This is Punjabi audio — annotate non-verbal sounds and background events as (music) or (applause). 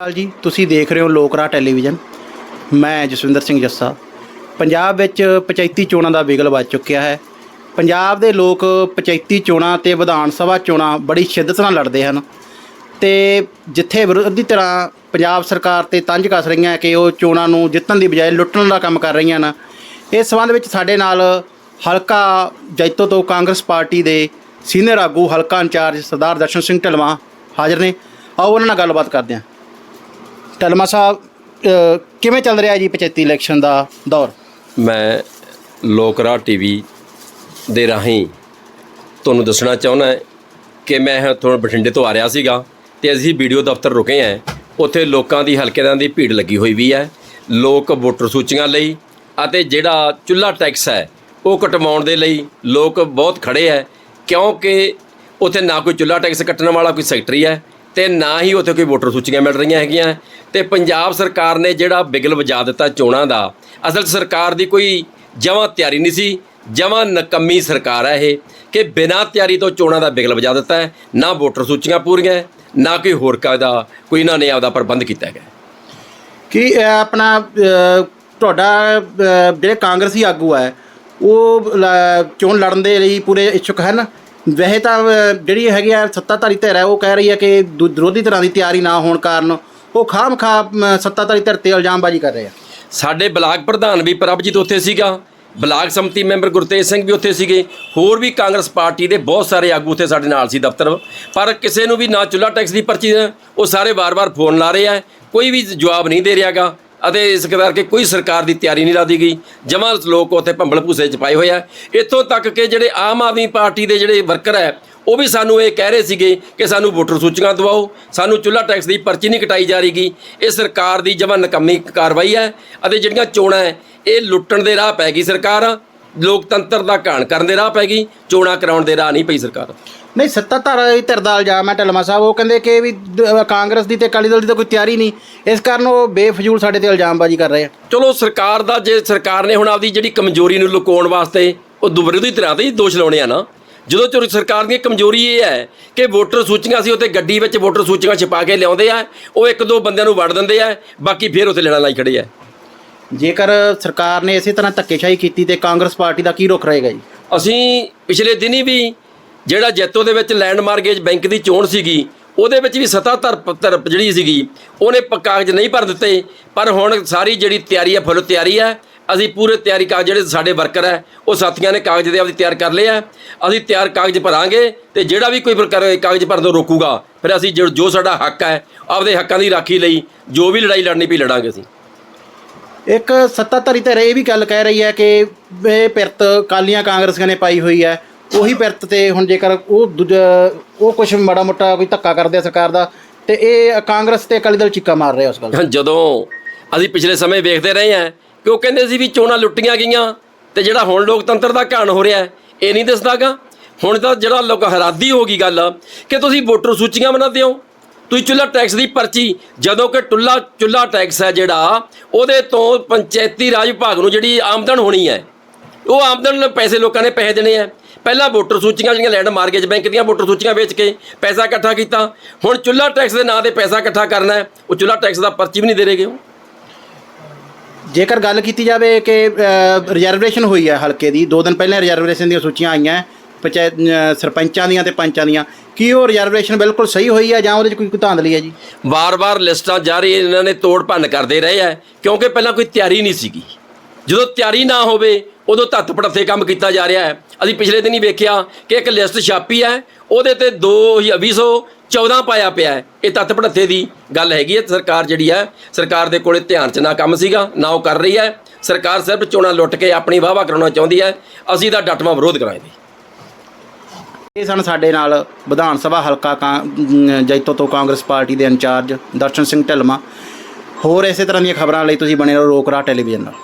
ਹਾਲ ਜੀ, ਤੁਸੀਂ ਦੇਖ ਰਹੇ ਹੋ ਲੋਕਰਾ ਟੈਲੀਵਿਜ਼ਨ। ਮੈਂ ਜਸਵਿੰਦਰ ਸਿੰਘ ਜੱਸਾ। ਪੰਜਾਬ ਵਿੱਚ ਪੰਚਾਇਤੀ ਚੋਣਾਂ ਦਾ ਬਿਗਲ ਵੱਜ ਚੁੱਕਿਆ ਹੈ। ਪੰਜਾਬ ਦੇ ਲੋਕ ਪੰਚਾਇਤੀ ਚੋਣਾਂ ਤੇ ਵਿਧਾਨ ਸਭਾ ਚੋਣਾਂ ਬੜੀ ਸ਼ਿੱਦਤ ਨਾਲ ਲੜਦੇ ਹਨ। ਤੇ ਜਿੱਥੇ ਵਿਰੋਧੀ ਤਰ੍ਹਾਂ ਪੰਜਾਬ ਸਰਕਾਰ ਤੇ ਤੰਜ ਕੱਸ ਰਹੀਆਂ ਕਿ ਉਹ ਚੋਣਾਂ ਨੂੰ ਜਿੱਤਣ ਦੀ ਬਜਾਏ ਲੁੱਟਣ ਦਾ ਕੰਮ ਕਰ ਰਹੀਆਂ ਹਨ, ਇਸ ਸੰਬੰਧ ਵਿੱਚ ਸਾਡੇ ਨਾਲ ਹਲਕਾ ਜੈਤੋ ਤੋਂ ਕਾਂਗਰਸ ਪਾਰਟੀ ਦੇ ਸੀਨੀਅਰ ਆਗੂ, ਹਲਕਾ ਇੰਚਾਰਜ ਸਰਦਾਰ ਦਰਸ਼ਨ ਸਿੰਘ ਢਲਵਾ ਹਾਜ਼ਰ ਨੇ। ਆਓ ਉਹਨਾਂ ਨਾਲ ਗੱਲਬਾਤ ਕਰਦੇ ਹਾਂ। ਟਲਮਾ ਸਾਹਿਬ ਅ, ਕਿਵੇਂ ਚੱਲ ਰਿਹਾ ਜੀ ਪੰਚਾਇਤੀ ਇਲੈਕਸ਼ਨ ਦਾ ਦੌਰ? ਮੈਂ ਲੋਕਰਾ ਟੀਵੀ ਦੇ ਰਾਹੀਂ ਤੁਹਾਨੂੰ ਦੱਸਣਾ ਚਾਹੁੰਦਾ ਹੈ ਕਿ ਮੈਂ ਥੋੜਾ ਬਠਿੰਡੇ ਤੋਂ ਆ ਰਿਹਾ ਸੀਗਾ ਤੇ ਅਸੀਂ ਵੀਡੀਓ ਦਫ਼ਤਰ ਰੁਕੇ ਹਾਂ। ਉੱਥੇ ਲੋਕਾਂ ਦੀ ਹਲਕੇਦਾਰਾਂ ਦੀ ਭੀੜ ਲੱਗੀ ਹੋਈ ਵੀ ਹੈ। ਲੋਕ ਵੋਟਰ ਸੂਚੀਆਂ ਲਈ ਅਤੇ ਜਿਹੜਾ ਚੁੱਲ੍ਹਾ ਟੈਕਸ ਹੈ ਉਹ ਕਟਵਾਉਣ ਦੇ ਲਈ ਲੋਕ ਬਹੁਤ ਖੜੇ ਹੈ ਕਿਉਂਕਿ ਉੱਥੇ ਨਾ ਕੋਈ ਚੁੱਲ੍ਹਾ ਟੈਕਸ ਕੱਟਣ ਵਾਲਾ ਕੋਈ ਸੈਕਟਰੀ ਹੈ ਤੇ ਨਾ ਹੀ ਉੱਥੇ ਕੋਈ ਵੋਟਰ ਸੂਚੀਆਂ ਮਿਲ ਰਹੀਆਂ ਹੈਗੀਆਂ। ਤੇ ਪੰਜਾਬ ਸਰਕਾਰ ਨੇ ਜਿਹੜਾ ਬਿਗਲ ਵਜਾ ਦਿੱਤਾ ਚੋਣਾਂ ਦਾ, ਅਸਲ ਸਰਕਾਰ ਦੀ ਕੋਈ ਜਮਾਂ ਤਿਆਰੀ ਨਹੀਂ ਸੀ, ਜਮਾਂ ਨਕੰਮੀ ਸਰਕਾਰ ਹੈ ਇਹ, ਕਿ ਬਿਨਾਂ ਤਿਆਰੀ ਤੋਂ ਚੋਣਾਂ ਦਾ ਬਿਗਲ ਵਜਾ ਦਿੱਤਾ ਹੈ, ਨਾ ਵੋਟਰ ਸੂਚੀਆਂ ਪੂਰੀਆਂ, ਨਾ ਕੋਈ ਹੋਰ ਕਾਇਦਾ, ਕੋਈ ਇਹਨਾਂ ਨੇ ਆਪਦਾ ਪ੍ਰਬੰਧ ਕੀਤਾ ਹੈਗਾ। ਕੀ ਆਪਣਾ ਤੁਹਾਡਾ ਜਿਹੜੇ ਕਾਂਗਰਸੀ ਆਗੂ ਹੈ, ਉਹ ਲ- ਚੋਣ ਲੜਨ ਦੇ ਲਈ ਪੂਰੇ ਇੱਛੁਕ ਹਨ? ਵੈਸੇ ਤਾਂ ਜਿਹੜੀ ਹੈਗੀ ਆ ਸੱਤਾਧਾਰੀ ਧਿਰ ਹੈ, ਉਹ ਕਹਿ ਰਹੀ ਹੈ ਕਿ ਦੁ- ਵਿਰੋਧੀ ਧਿਰਾਂ ਦੀ ਤਿਆਰੀ ਨਾ ਹੋਣ ਕਾਰਨ ਉਹ ਖਾਮ ਖਾ ਸੱਤਾਧਾਰੀ ਧਿਰ ਤੇ ਇਲਜ਼ਾਮਬਾਜ਼ੀ ਕਰ ਰਹੇ ਆ। ਸਾਡੇ ਬਲਾਕ ਪ੍ਰਧਾਨ ਵੀ ਪ੍ਰਭਜੀਤ ਉੱਥੇ ਸੀਗਾ, ਬਲਾਕ ਸੰਮਤੀ ਮੈਂਬਰ ਗੁਰਤੇਜ ਸਿੰਘ ਵੀ ਉੱਥੇ ਸੀਗੇ, ਹੋਰ ਵੀ ਕਾਂਗਰਸ ਪਾਰਟੀ ਦੇ ਬਹੁਤ ਸਾਰੇ ਆਗੂ ਉੱਥੇ ਸਾਡੇ ਨਾਲ ਸੀ ਦਫ਼ਤਰ। ਪਰ ਕਿਸੇ ਨੂੰ ਵੀ ਨਾ ਚੁੱਲਾ ਟੈਕਸ ਦੀ ਪਰਚੀ, ਉਹ ਸਾਰੇ ਵਾਰ-ਵਾਰ ਫੋਨ ਲਾ ਰਹੇ ਆ, ਕੋਈ ਵੀ ਜਵਾਬ ਨਹੀਂ ਦੇ ਰਿਹਾਗਾ। ਅਤੇ ਇਸ ਕਰਕੇ ਕੋਈ ਸਰਕਾਰ ਦੀ ਤਿਆਰੀ ਨਹੀਂ ਲਾਦੀ ਗਈ। ਜਮਾਂ ਲੋਕ ਉੱਥੇ ਭੰਬਲ ਭੂਸੇ ਚ ਪਾਏ ਹੋਏ ਆ। ਇੱਥੋਂ ਤੱਕ ਕਿ ਜਿਹੜੇ ਆਮ ਆਦਮੀ ਪਾਰਟੀ ਦੇ ਜਿਹੜੇ ਵਰਕਰ ਹੈ, ਉਹ ਵੀ ਸਾਨੂੰ ਇਹ ਕਹਿ ਰਹੇ ਸੀਗੇ ਕਿ ਸਾਨੂੰ ਵੋਟਰ ਸੂਚੀਆਂ ਦਵਾਓ। ਸਾਨੂੰ ਚੁੱਲ੍ਹਾ ਟੈਕਸ ਦੀ ਪਰਚੀ ਨਹੀਂ ਕਟਾਈ ਜਾ ਰਹੀਗੀ ਇਹ ਸਰਕਾਰ ਦੀ ਜਮਾਂ ਨਕਮੀ ਕਾਰਵਾਈ ਹੈ ਅਤੇ ਜਿਹੜੀਆਂ ਚੋਣਾਂ ਹੈ, ਇਹ ਲੁੱਟਣ ਦੇ ਰਾਹ ਪੈ ਗਈ ਸਰਕਾਰ। ਲੋਕਤੰਤਰ ਦਾ ਘਾਣ ਕਰਨ ਦੇ ਰਾਹ ਪੈ ਗਈ ਚੋਣਾਂ ਕਰਾਉਣ ਦੇ ਰਾਹ ਨਹੀਂ ਪਈ ਸਰਕਾਰ। ਨਹੀਂ ਸੱਤਾਧਾਰੀ ਧਿਰ ਦਾ ਇਲਜ਼ਾਮ ਹੈ ਢਲਮਾ ਸਾਹਿਬ ਉਹ ਕਹਿੰਦੇ ਕਿ ਵੀ ਦ- ਕਾਂਗਰਸ ਦੀ ਤੇ ਅਕਾਲੀ ਦਲ ਦੀ ਤਾਂ ਕੋਈ ਤਿਆਰੀ ਨਹੀਂ। ਇਸ ਕਾਰਨ ਉਹ ਬੇਫਜ਼ੂਲ ਸਾਡੇ ਤੇ ਇਲਜ਼ਾਮਬਾਜ਼ੀ ਕਰ ਰਹੇ ਆ। ਚਲੋ ਸਰਕਾਰ ਦਾ ਜੇ ਸਰਕਾਰ ਨੇ ਹੁਣ ਆਪਦੀ ਜਿਹੜੀ ਕਮਜ਼ੋਰੀ ਨੂੰ ਲੁਕਾਉਣ ਵਾਸਤੇ ਉਹ ਦੁ- ਵਿਰੋਧੀ ਧਿਰਾਂ ਤੇ ਹੀ ਦੋਸ਼ ਲਾਉਣੇ ਆ ਨਾ ਜਦੋਂ ਚੋਰੀ ਸਰਕਾਰ ਦੀ ਕਮਜ਼ੋਰੀ ਇਹ ਹੈ ਕਿ ਵੋਟਰ ਸੂਚੀਆਂ ਸੀ ਉੱਥੇ ਗੱਡੀ ਵਿੱਚ ਵੋਟਰ ਸੂਚੀਆਂ ਛਪਾ ਕੇ ਲਿਆਉਂਦੇ ਆ ਉਹ ਇੱਕ ਦੋ ਬੰਦਿਆਂ ਨੂੰ ਵੜ ਦਿੰਦੇ ਆ ਬਾਕੀ ਫਿਰ ਉੱਥੇ ਲੈਣਾ ਲਾਈ ਖੜੇ ਆ ਜੇਕਰ ਸਰਕਾਰ ਨੇ ਇਸੇ ਤਰ੍ਹਾਂ ਧੱਕੇਸ਼ਾਹੀ ਕੀਤੀ ਤੇ ਕਾਂਗਰਸ ਪਾਰਟੀ ਦਾ ਕੀ ਰੁਖ ਰਹੇਗਾ ਜੀ? ਅਸੀਂ ਪਿਛਲੇ ਦਿਨੀ ਵੀ ਜਿਹੜਾ ਜੈਤੋ ਦੇ ਵਿੱਚ ਲੈਂਡ ਮਾਰਗੇਜ ਬੈਂਕ ਦੀ ਚੋਣ ਸੀਗੀ, ਉਹਦੇ ਵਿੱਚ ਵੀ ਸੱਤਾਧਰ ਪੱਤਰ ਜਿਹੜੀ ਸੀਗੀ, ਉਹਨੇ ਪ- ਕਾਗਜ਼ ਨਹੀਂ ਭਰ ਦਿੱਤੇ। ਪਰ ਹੁਣ ਸਾਰੀ ਜਿਹੜੀ ਤਿਆਰੀ ਹੈ ਫੁੱਲ ਤਿਆਰੀ ਹੈ ਅਸੀਂ ਪੂਰੇ ਤਿਆਰੀ ਕਾਗਜ਼ ਜਿਹੜੇ ਸਾਡੇ ਵਰਕਰ ਹੈ ਉਹ ਸਾਥੀਆਂ ਨੇ ਕਾਗਜ਼ ਦੇ ਆਪਦੀ ਤਿਆਰ ਕਰ ਲਏ ਆ। ਅਸੀਂ ਤਿਆਰ ਕਾਗਜ਼ ਭਰਾਂਗੇ ਤੇ ਜਿਹੜਾ ਵੀ ਕੋਈ ਪ੍ਰਕਾਰ ਕਾਗਜ਼ ਭਰਨ ਤੋਂ ਰੋਕੂਗਾ, ਫਿਰ ਅਸੀਂ ਜੋ ਜੋ ਸਾਡਾ ਹੱਕ ਹੈ, ਆਪਦੇ ਹੱਕਾਂ ਦੀ ਰਾਖੀ ਲਈ ਜੋ ਵੀ ਲੜਾਈ ਲੜਨੀ ਪਈ ਲੜਾਂਗੇ ਅਸੀਂ। ਇੱਕ ਸੱਤਾਧਾਰੀ ਧਿਰ ਇਹ ਵੀ ਗੱਲ ਕਹਿ ਰਹੀ ਹੈ ਕਿ ਇਹ ਪਿਰਤ ਕਾਲੀਆਂ ਕਾਂਗਰਸੀਆਂ ਨੇ ਪਾਈ ਹੋਈ ਹੈ ਉਹੀ ਪਿਰਤ ਤੇ ਹੁਣ ਜੇਕਰ ਉਹ ਦੂਜਾ ਉਹ ਕੁਝ ਮਾੜਾ ਮੋਟਾ ਕੋਈ ਧੱਕਾ ਕਰਦੇ ਆ ਸਰਕਾਰ ਦਾ, ਤੇ ਇਹ ਕਾਂਗਰਸ ਤੇ ਅਕਾਲੀ ਦਲ ਚੀਕਾ ਮਾਰ ਰਿਹਾ ਉਸ ਗੱਲ ਤੇ। (laughs) ਜਦੋਂ ਅਸੀਂ ਪਿਛਲੇ ਸਮੇਂ ਵੇਖਦੇ ਰਹੇ ਹਾਂ ਕਿ ਉਹ ਕਹਿੰਦੇ ਸੀ ਵੀ ਚੋਣਾਂ ਲੁੱਟੀਆਂ ਗਈਆਂ ਤੇ ਜਿਹੜਾ ਹੁਣ ਲੋਕਤੰਤਰ ਦਾ ਘਾਣ ਹੋ ਰਿਹਾ ਇਹ ਨਹੀਂ ਦਿਸਦਾਗਾ ਹੁਣ ਤਾਂ ਜਿਹੜਾ ਲੋਕ ਹਰਾਦੀ ਹੋ ਗਈ ਗੱਲ, ਕਿ ਤੁਸੀਂ ਵੋਟਰ ਸੂਚੀਆਂ ਬਣਾਉਂਦੇ ਹੋ ਤੁਸੀਂ ਚੁੱਲ੍ਹਾ ਟੈਕਸ ਦੀ ਪਰਚੀ, ਜਦੋਂ ਕਿ ਟੁੱਲਾ, ਚੁੱਲ੍ਹਾ ਟੈਕਸ ਹੈ ਜਿਹੜਾ, ਉਹਦੇ ਤੋਂ ਪੰਚਾਇਤੀ ਰਾਜ ਵਿਭਾਗ ਨੂੰ ਜਿਹੜੀ ਆਮਦਨ ਹੋਣੀ ਹੈ, ਉਹ ਆਮਦਨ ਨਾਲ ਪੈਸੇ ਲੋਕਾਂ ਨੇ ਪੈਸੇ ਦੇਣੇ ਆ ਪਹਿਲਾਂ ਵੋਟਰ ਸੂਚੀਆਂ ਜਿਹੜੀਆਂ ਲੈਂਡ ਮਾਰਗੇਜ ਬੈਂਕ ਦੀਆਂ ਵੋਟਰ ਸੂਚੀਆਂ ਵੇਚ ਕੇ ਪੈਸਾ ਇਕੱਠਾ ਕੀਤਾ, ਹੁਣ ਚੁੱਲ੍ਹਾ ਟੈਕਸ ਦੇ ਨਾਂ ਤੇ ਪੈਸਾ ਇਕੱਠਾ ਕਰਨਾ ਉਹ ਚੁੱਲ੍ਹਾ ਟੈਕਸ ਦਾ ਪਰਚੀ ਵੀ ਨਹੀਂ ਦੇ ਰਹੇਗੇ ਉਹ ਜੇਕਰ ਗੱਲ ਕੀਤੀ ਜਾਵੇ ਕਿ ਰਿਜ਼ਰਵੇਸ਼ਨ ਹੋਈ ਹੈ ਹਲਕੇ ਦੀ, ਦੋ ਦਿਨ ਪਹਿਲਾਂ ਰਿਜ਼ਰਵੇਸ਼ਨ ਦੀਆਂ ਸੂਚੀਆਂ ਆਈਆਂ ਪੰਚਾਇਤ ਅ, ਸਰਪੰਚਾਂ ਦੀਆਂ ਤੇ ਪੰਚਾਂ ਦੀਆਂ। ਕੀ ਉਹ ਰਿਜ਼ਰਵੇਸ਼ਨ ਬਿਲਕੁਲ ਸਹੀ ਹੋਈ ਹੈ ਜਾਂ ਉਹਦੇ 'ਚ ਕੋਈ ਕੋਈ ਧਾਂਦਲੀ ਹੈ ਜੀ? ਵਾਰ-ਵਾਰ ਲਿਸਟਾਂ ਜਾਰੀ ਇਹਨਾਂ ਨੇ ਤੋੜ ਭੰਨ ਕਰਦੇ ਰਹੇ ਆ ਕਿਉਂਕਿ ਪਹਿਲਾਂ ਕੋਈ ਤਿਆਰੀ ਨਹੀਂ ਸੀਗੀ। ਜਦੋਂ ਤਿਆਰੀ ਨਾ ਹੋਵੇ ਉਦੋਂ ਤੱਤ ਪੜੱਥੇ ਕੰਮ ਕੀਤਾ ਜਾ ਰਿਹਾ ਹੈ। ਅਸੀਂ ਪਿਛਲੇ ਦਿਨ ਹੀ ਵੇਖਿਆ ਕਿ ਇੱਕ ਲਿਸਟ ਛਾਪੀ ਹੈ ਉਹਦੇ ਤੇ 2014 ਪਾਇਆ ਪਿਆ ਹੈ। ਇਹ ਤੱਤ ਪੜੱਥੇ ਦੀ ਗੱਲ ਹੈਗੀ ਹੈ ਸਰਕਾਰ ਜਿਹੜੀ ਹੈ ਸਰਕਾਰ ਦੇ ਕੋਲੇ ਧਿਆਨ ਚ ਨਾ ਕੰਮ ਸੀਗਾ ਨਾ ਉਹ ਕਰ ਰਹੀ ਹੈ। ਸਰਕਾਰ ਸਿਰਫ ਚੋਣਾਂ ਲੁੱਟ ਕੇ ਆਪਣੀ ਵਾਹਵਾ ਕਰਾਉਣਾ ਚਾਹੁੰਦੀ ਹੈ। ਅਸੀਂ ਤਾਂ ਡਟਵਾਂ ਵਿਰੋਧ ਕਰਾਂਗੇ। ਇਹ ਸਨ ਸਾਡੇ ਨਾਲ ਵਿਧਾਨ ਸਭਾ ਹਲਕਾ ਕਾਂ ਜੈਤੋ ਤੋਂ ਕਾਂਗਰਸ ਪਾਰਟੀ ਦੇ ਇੰਚਾਰਜ ਦਰਸ਼ਨ ਸਿੰਘ ਢਿਲਮਾ। ਹੋਰ ਇਸੇ ਤਰ੍ਹਾਂ ਦੀਆਂ ਖਬਰਾਂ ਲਈ ਤੁਸੀਂ ਬਣੇ ਰਹੋ ਰੋਕਰਾ ਟੈਲੀਵਿਜ਼ਨ ਨਾਲ।